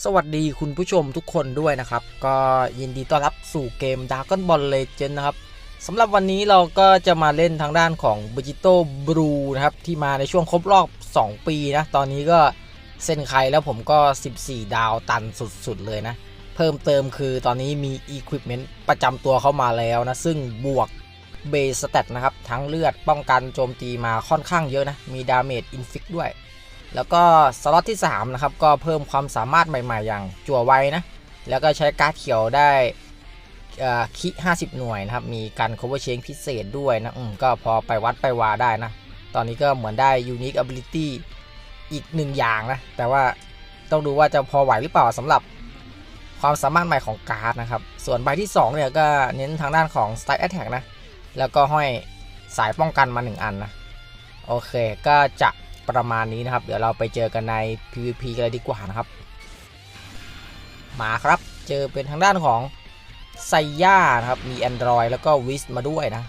สวัสดีคุณผู้ชมทุกคนด้วยนะครับ ก็ยินดีต้อนรับสู่เกม Dragon Ball Legend นะครับสำหรับวันนี้เราก็จะมาเล่นทางด้านของ b e g i t o Blue นะครับ ที่มาในช่วงครบรอบ 2 ปีนะ ตอนนี้ก็เส้นใครแล้วผมก็ 14 ดาวตันสุดๆเลยนะ เพิ่มเติมคือตอนนี้มี Equipment ประจำตัวเข้ามาแล้วนะ ซึ่งบวกเบสแตทนะครับ ทั้งเลือดป้องกันโจมตีมาค่อนข้างเยอะนะ มีดาเมจอินฟิกด้วย แล้วก็สล็อตที่3นะครับก็เพิ่มความสามารถใหม่ ๆ อย่างจั่วไวนะแล้วก็ใช้การ์ดเขียวได้คิ50 หน่วยนะครับ มีการ cover change พิเศษด้วยนะก็พอไปวัดไปวาได้นะ ตอนนี้ก็เหมือนได้ unique ability อีกหนึ่งอย่างนะ แต่ว่าต้องดูว่าจะพอไหวหรือเปล่าสำหรับความสามารถใหม่ของการ์ดนะครับ ส่วนใบที่ 2 เนี่ยก็เน้นทางด้านของ style attack นะ แล้วก็ห้อยสายป้องกันมา 1 อันนะ โอเค ก็จะ ประมาณนี้นะครับ เดี๋ยวเราไปเจอกันใน PVP กันเลยดีกว่านะครับ มาครับเจอเป็นทางด้านของไซย่านะครับ มี Android แล้วก็วิสมาด้วยนะ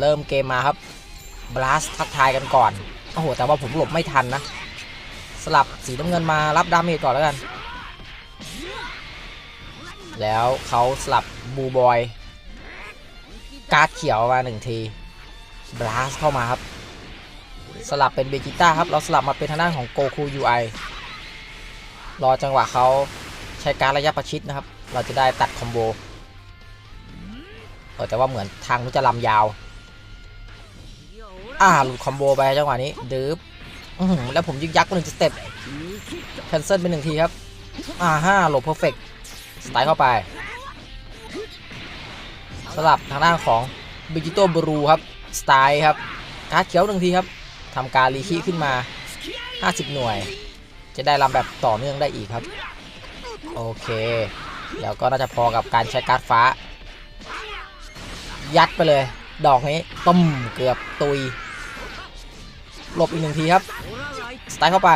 เริ่มเกมมาครับบลัสทักทายกันก่อน โอ้โห แต่ว่าผมหลบไม่ทันนะ สลับสีน้ำเงินมารับดาเมจก่อนแล้วกัน แล้วเขาสลับบูบอย การ์ดเขียวมาหนึ่งทีบลัสเข้ามาครับ สลับเป็นเบจิต้าครับ เราสลับมาเป็นทางด้านของโกคู UI รอจังหวะเขาใช้การระยะประชิดนะครับ เราจะได้ตัดคอมโบแต่ว่าเหมือนทางนู้จะลำยาว อ่าหลุดคอมโบไปจังหวะนี้ดื้อแล้วผมยึกยักหนึ่งสเต็ปแคนเซิลไปหนึ่งทีครับ อ่าห้าหลบเพอร์เฟกต์สไตล์เข้าไป สลับทางด้านของบิจิโตบรูครับสไตล์ครับการ์ดเขียวหนึ่งทีครับทำการรีคีขึ้นมา 50 หน่วย จะได้ลำแบบต่อเนื่องได้อีกครับ โอเค แล้วก็น่าจะพอกับการใช้การ์ดฟ้า ยัดไปเลย ดอกนี้ต้มเกือบตุย หลบอีกหนึ่งทีครับ สไตล์เข้าไป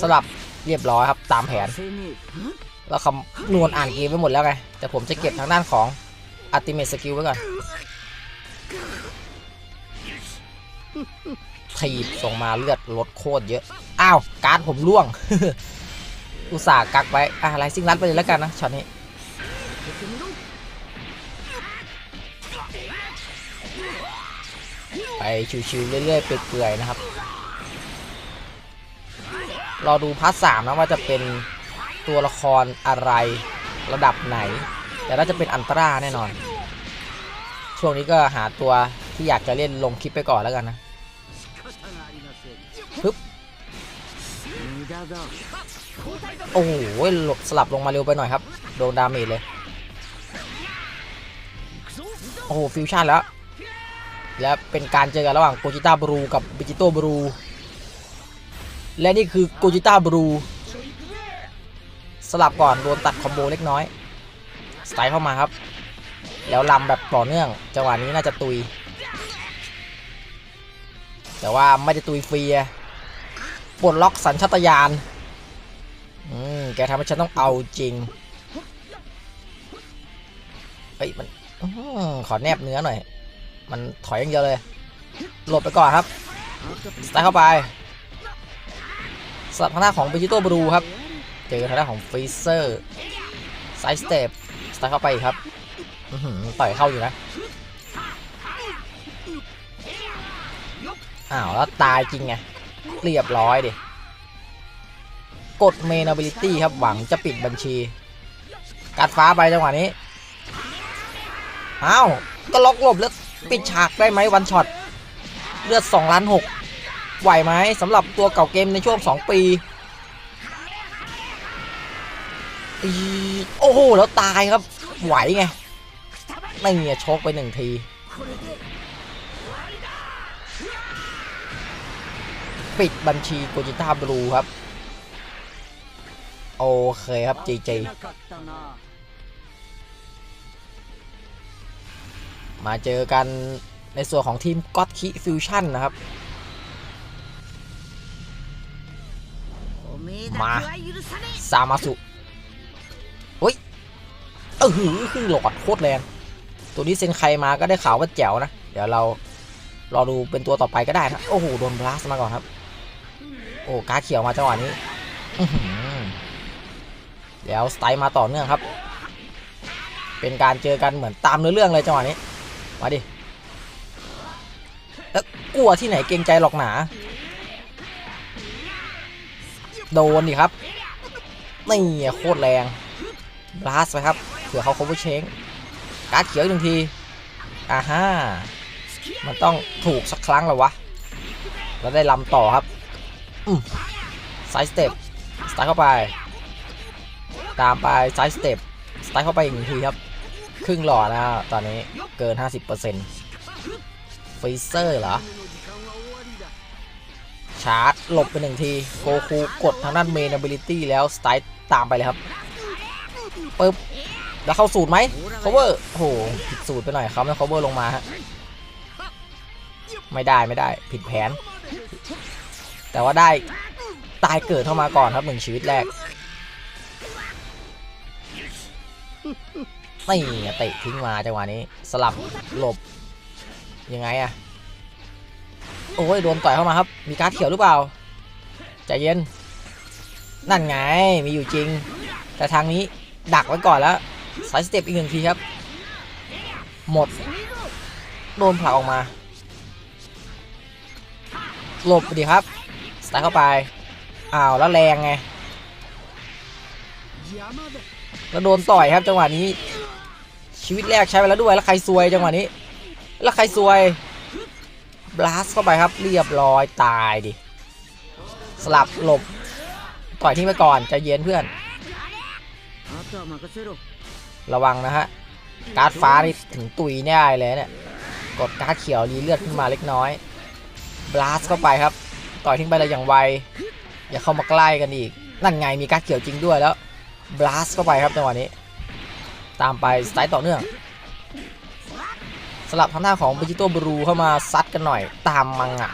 สลับเรียบร้อยครับตามแผน せねแล้วคำนวณอ่านเกมไปหมดแล้วไง แต่ผมจะเก็บทางด้านของ Ultimate Skill ไว้ก่อนถีบส่งมาเลือดลดโคตรเยอะ อ้าว การ์ดผมร่วง อุตส่าห์กักไว้อะไรซิ่งรัดไปเลยแล้วกันนะช็อตนี้ ไปชิวๆเรื่อยๆเปื่อยๆนะครับ รอดูพาร์ทสามนะว่าจะเป็น ตัวละครอะไรระดับไหน แต่น่าจะเป็นอันตราแน่นอน ช่วงนี้ก็หาตัวที่อยากจะเล่นลงคลิปไปก่อนแล้วกันนะปึ๊บโอ้โหสลับลงมาเร็วไปหน่อยครับ โดนดาเมจเลย โอ้โหฟิวชั่นแล้ว และเป็นการเจอกันระหว่างโกจิต้าบรูกับบิจิโตบรูและนี่คือโกจิต้าบรู สลับก่อนโดนตัดคอมโบเล็กน้อยสไตล์เข้ามาครับ แล้วลำแบบต่อเนื่องจังหวะนี้น่าจะตุย แต่ว่าไม่ได้ตุยฟรีปลดล็อกสัญชาตญาณอืมแกทำให้ฉันต้องเอาจริงเฮ้ยมันอขอแนบเนื้อหน่อย มันถอยอย่างเดียวเลย หลบไปก่อนครับสไตล์เข้าไปสลับทางหน้าของเบจิโต้บรูครับ เจอทางด้านของฟรีเซอร์ไซส์สเตปสไตล์เข้าไปครับต่อยเข้าอยู่นะ อ้าว แล้วตายจริงไง เรียบร้อยดิ กดเมน ability ครับ หวังจะปิดบัญชี กัดฟ้าไปจังหวะนี้ อ้าว ก็ล็อกหลบแล้วปิดฉากได้ไหมวันช็อต เลือด2ล้าน6ไหวไหมสำหรับตัวเก่าเกมในช่วง 2 ปี โอ้โหแล้วตายครับ ไหวไงไม่เงียชกไปหนึ่งที ปิดบัญชีโกจิต้าบลูครับ โอเคครับจีจีมาเจอกันในส่วนของทีมก็ตคิฟิวชั่นนะครับ มา ซามาสุ ออหือครึ่งหลอดโคตรแรงตัวนี้เซนใครมาก็ได้ข่าวว่าแจ๋วนะ เดี๋ยวเรารอดูเป็นตัวต่อไปก็ได้นะโอ้โหโดนบลัสมาก่อนครับ โอ้กาเขียวมาจังหวะนี้แล้วสไตล์มาต่อเนื่องครับ เป็นการเจอกันเหมือนตามเนื้อเรื่องเลยจังหวะนี้ มาดิแล้วกลัวที่ไหนเกรงใจหรอกหนา โดนดิครับ นี่โคตรแรงบลัสไปครับ เผื่อเขา cover change การ์ดเขียวอีกหนึ่งทีอ่าฮ่ามันต้องถูกสักครั้งแล้ววะ แล้วได้ลำต่อครับอืมไซส์สเต็ปสไตล์เข้าไป ตามไปไซส์สเต็ปสไตล์เข้าไปอีกหนึ่งทีครับ ครึ่งหลอดนะตอนนี้เกิน 50%ฟรีเซอร์เหรอ ชาร์จหลบไปหนึ่งที โกคูกดทางด้านเมน ability แล้วสไตล์ตามไปเลยครับปึ๊บ แล้วเข้าสูตรไหม cover โอ้โหผิดสูตรไปหน่อยครับแล้ว cover ลงมาฮะไม่ได้ไม่ได้ผิดแผน แต่ว่าได้ตายเกิดเข้ามาก่อนครับหนึ่งชีวิตแรกนี่เตะทิ้งมาจังหวะนี้ สลับหลบ ยังไงอะโอ้ยโดนต่อยเข้ามาครับ มีการ์ดเขียวหรือเปล่าใจเย็น นั่นไงมีอยู่จริง แต่ทางนี้ดักไว้ก่อนแล้ว สายสเต็ปอีกหนึ่งทีครับ หมด โดนผลักออกมา หลบไปดีครับ สไตล์เข้าไป อ้าวแล้วแรงไง แล้วโดนต่อยครับจังหวะนี้ ชีวิตแรกใช้ไปแล้วด้วย แล้วใครซวยจังหวะนี้ แล้วใครซวย บลัสเข้าไปครับ เรียบร้อยตายดิ สลับหลบ ต่อยทิ้งไปก่อนจะเย็นเพื่อน ระวังนะฮะ การ์ดฟ้านี่ถึงตุยแน่เลยเนี่ย กดการ์ดเขียวรีเลือดขึ้นมาเล็กน้อย บลัสเข้าไปครับ ต่อยทิ้งไปเลยอย่างไว อย่าเข้ามาใกล้กันอีก นั่นไงมีการ์ดเขียวจริงด้วยแล้ว บลัสเข้าไปครับจังหวะนี้ ตามไปสไตล์ต่อเนื่อง สลับทางหน้าของ v ิจิโตบรูเข้ามาซัดกันหน่อย ตามมังอะ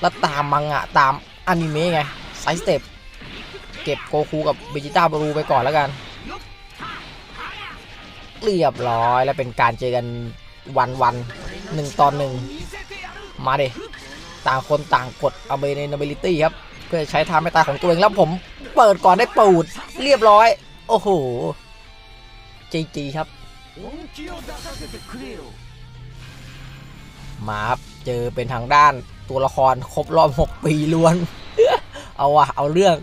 แล้วตามมังอะตามอนิเมะไงไซส์สเต็ป เก็บโกคูกับเบจิต้าบรูไปก่อนแล้วกัน เรียบร้อยแล้วเป็นการเจอกันวันวันหนึ่งตอนหนึ่งมาดิต่างคนต่างกดเอาเบเนนเบลิตี้ครับ เพื่อใช้ทางไม่ตายของตัวเองแล้วผมเปิดก่อนได้ปูดเรียบร้อย โอ้โหจีจีครับมาครับเจอเป็นทางด้านตัวละครครบรอบ 6 ปีล้วน เอาวะเอาเรื่อง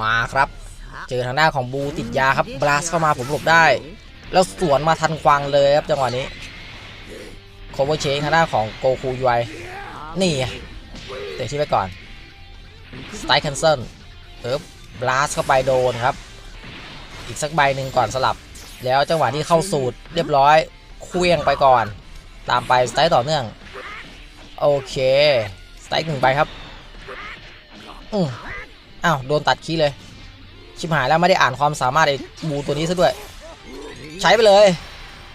มาครับ เจอทางด้านของบูติดยาครับบลัสเข้ามาผมหลบได้ แล้วสวนมาทันควังเลยครับจังหวะนี้โคเวอร์เชงทางด้านของโกคูยูไอนี่ไงเตะที่ไปก่อนสไตล์แคนเซิลเอิบบลัสเข้าไปโดนครับ อีกสักใบหนึ่งก่อนสลับ แล้วจังหวะที่เข้าสูตรเรียบร้อยเคลี้ยงไปก่อน ตามไปสไตล์ต่อเนื่อง โอเคสไตล์หนึ่งใบครับอืม อ้าวโดนตัดคีเลย ชิบหายแล้วไม่ได้อ่านความสามารถไอ้บูตัวนี้ซะด้วย ใช้ไปเลย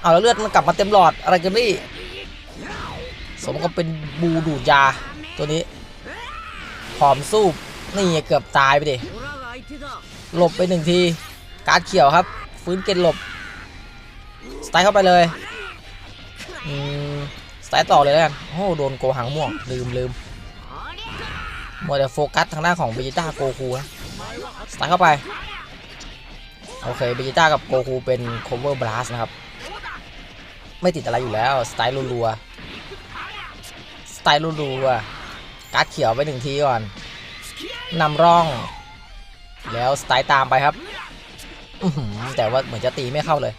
เอาแล้วเลือดมันกลับมาเต็มหลอดอะไรกันนี่สมก็เป็นบูดูดยาตัวนี้หอมสู้นี่เกือบตายไปดิหลบไปหนึ่งทีการเขียวครับ ฟื้นเกล็ดหลบสไตล์เข้าไปเลยสไตล์ต่อเลยแล้วกันโอ้โดนโกหังม่วงลืมลืม มัวแต่โฟกัสทางด้านของเบจิต้าโกคูนะสไตล์เข้าไป โอเคเบจิต้ากับโกคูเป็น cover blast นะครับ ไม่ติดอะไรอยู่แล้ว สไตล์รัวๆ สไตล์รัวๆ การ์ดเขียวไปหนึ่งทีก่อน นำร่อง แล้วสไตล์ตามไปครับ แต่ว่าเหมือนจะตีไม่เข้าเลย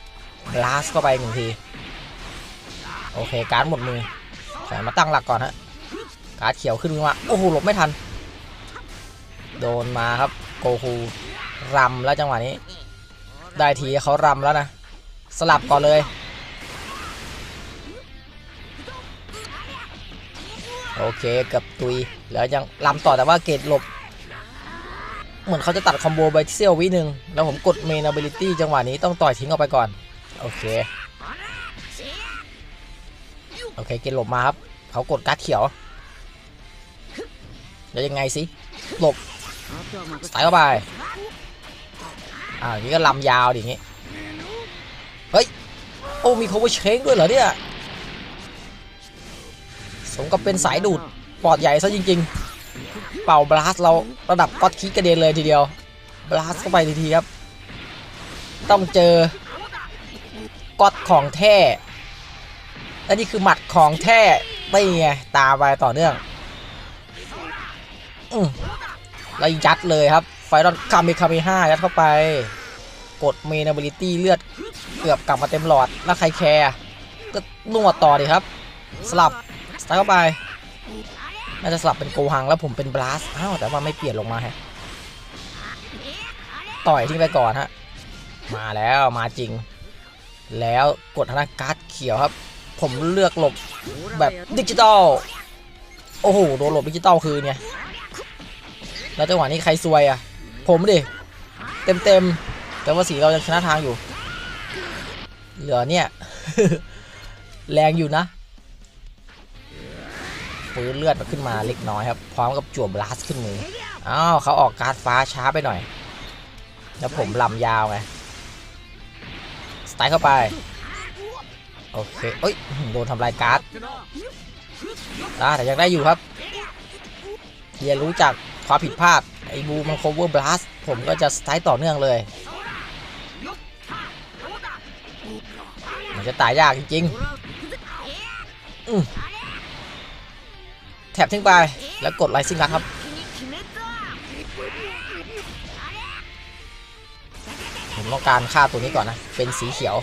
บลัสเข้าไปหนึ่งที โอเค การ์ดหมดมือขอมาตั้งหลักก่อนฮะการ์ดเขียวขึ้นมาโอ้โหหลบไม่ทัน โดนมาครับโกคูรำแล้วจังหวะนี้ ได้ทีเขารำแล้วนะ สลับก่อนเลย โอเคกับตุย แล้วยังรำต่อแต่ว่าเกตหลบ เหมือนเขาจะตัดคอมโบไปเซียววิหนึ่งแล้วผมกดเมนอบิลิตี้จังหวะนี้ต้องต่อยทิ้งออกไปก่อน โอเค โอเคเกตหลบมาครับ เขากดการ์ดเขียว แล้วยังไงสิหลบ สไตล์เข้าไปอ่าอย่างนี้ก็ลำยาวดิอย่างนี้เฮ้ยโอ้มี cover change ด้วยเหรอเนี่ยสมกับเป็นสายดูดปอดใหญ่ซะจริง ๆ เป่าบลาสเราระดับก๊อตคิกกระเด็นเลยทีเดียวบลาสเข้าไปทีทีครับ ต้องเจอก๊อตของแท้และนี่คือหมัดของแท้ไม่ไงตาไปต่อเนื่องอื แล้วยัดเลยครับ ไฟรอนคาเมคาเมห้ายัดเข้าไป กดเมน a บิลิตี้เลือดเกือบกลับมาเต็มหลอด แล้วใครแคร์ก็นวดต่อดีครับ สลับสไตล์เข้าไป น่าจะสลับเป็นโกหังแล้วผมเป็นบลัสอ้าวแต่ว่าไม่เปลี่ยนลงมาฮะ ต่อยทิ้งไปก่อนฮะ มาแล้วมาจริง แล้วกดธนาการ์ดเขียวครับ ผมเลือกหลบแบบดิจิตอล โอ้โห โดนหลบดิจิตอลคืนเนี่ย แล้วจังหวะนี้ใครซวยอะ ผมดิ เต็มเต็มๆแต่ว่าสีเรายังชนะทางอยู่ เหลือเนี่ย แรงอยู่นะฟื้นเลือดมาขึ้นมาเล็กน้อยครับ พร้อมกับจั่วบลัสขึ้นมือ อ้าวเขาออกการ์ดฟ้าช้าไปหน่อย แล้วผมลำยาวไง สไตล์เข้าไป โอเคเอ้ย โดนทำลายการ์ดอ่าแต่ยังได้อยู่ครับ เรียนรู้จากความผิดพลาดไอ้บูมัน cover blast ผมก็จะสไตล์ต่อเนื่องเลยมันจะตายยากจริงๆแถบทิ้งไปแล้วกดไลซิ่งรัดครับผมต้องการฆ่าตัวนี้ก่อนนะ เป็นสีเขียว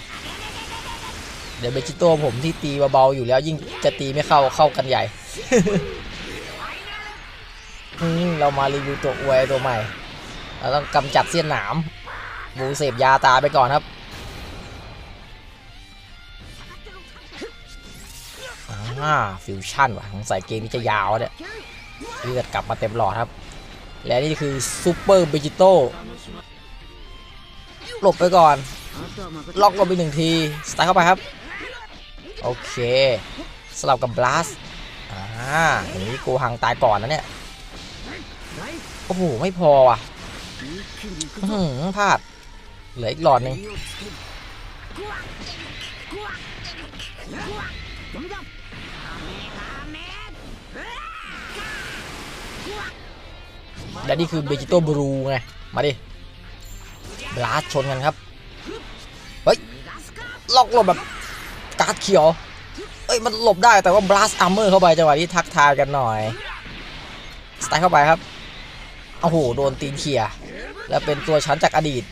เดี๋ยวเบจิโต้ผมที่ตีเบาๆอยู่แล้วยิ่งจะตีไม่เข้าเข้ากันใหญ่ เรามารีวิวตัวอวยตัวใหม่ เราต้องกำจัดเสี้ยนหนามบูเสพยาตาไปก่อนครับอ่าฟิวชั่นว่ะสงสัยเกมนี้จะยาวเนี่ยเลือดกลับมาเต็มหลอดครับ และนี่คือซูเปอร์เบจิโต้หลบไปก่อน ล็อกลงไปหนึ่งทีสไตล์เข้าไปครับ โอเคสลับกับบลัสอ่าอย่างนี้กูหังตายก่อนนะเนี่ย โอ้โห ไม่พอว่ะหือพลาด เหลืออีกหลอดหนึ่งและนี่คือเบจิโต้บรูไง มาดิบลัสชนกันครับ เฮ้ย ล็อกหลบแบบการ์ดเขียว เอ้ย มันหลบได้แต่ว่าบลัสอัมเมอร์เข้าไปจังหวะนี้ทักทายกันหน่อย สไตล์เข้าไปครับ อ้โหโดนตีนเขี่ยแล้วเป็นตัวชั้นจากอดีต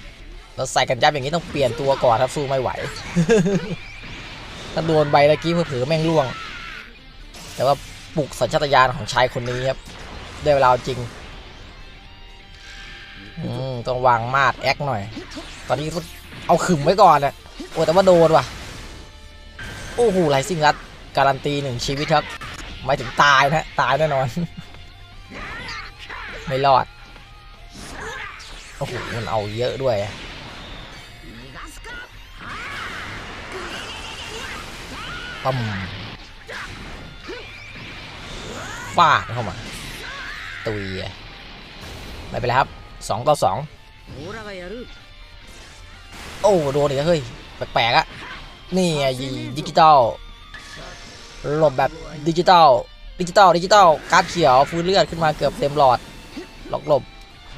เราใส่กันยับอย่างนี้ต้องเปลี่ยนตัวก่อนครับสู้ไม่ไหว ถ้าโดนใบตะกี้เผื่อๆแม่งล่วง แต่ว่าปลุกสัญชาตญาณของชายคนนี้ครับได้เวลาจริงอืมต้องวางมาดแอคหน่อย ตอนนี้เอาขึมไว้ก่อนนะโอ้แต่ว่าโดนว่ะ โอ้โหไรซิ่งรัดการันตีหนึ่งชีวิตครับหมายถึงตายนะ ตายแน่นอน ไม่รอด โอ้โหมันเอาเยอะด้วยปั๊มฟาดเข้ามาตุยไม่เป็นไรครับสองต่อสองโอ้โดนอีกเฮ้ย แปลกๆอะนี่ไงดิจิตอลหลบแบบดิจิตอลดิจิตอลดิจิตอลการ์ดเขียวฟื้เลือดขึ้นมาเกือบเต็มหลอดหลอกหลบ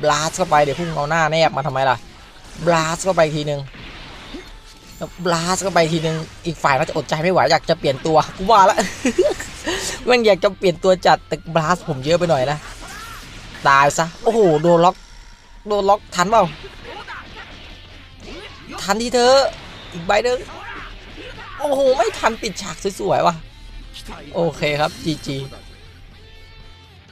บลาสเข้าไปเดี๋ยวพุ่งเอาหน้าแนบมาทำไมล่ะบลาสเข้าไปอีกทีนึงบลาสเข้าไปอีกทีนึงอีกฝ่ายน่าจะอดใจไม่ไหวอยากจะเปลี่ยนตัวกูว่าละแมันอยากจะเปลี่ยนตัวจัดแต่บลาสผมเยอะไปหน่อยนะตายซะโอ้โหโดนล็อกโดนล็อกทันเปล่าทันทีเธออีกใบหนึงโอ้โหไม่ทันปิดฉากสวยๆว่ะโอเคครับ GG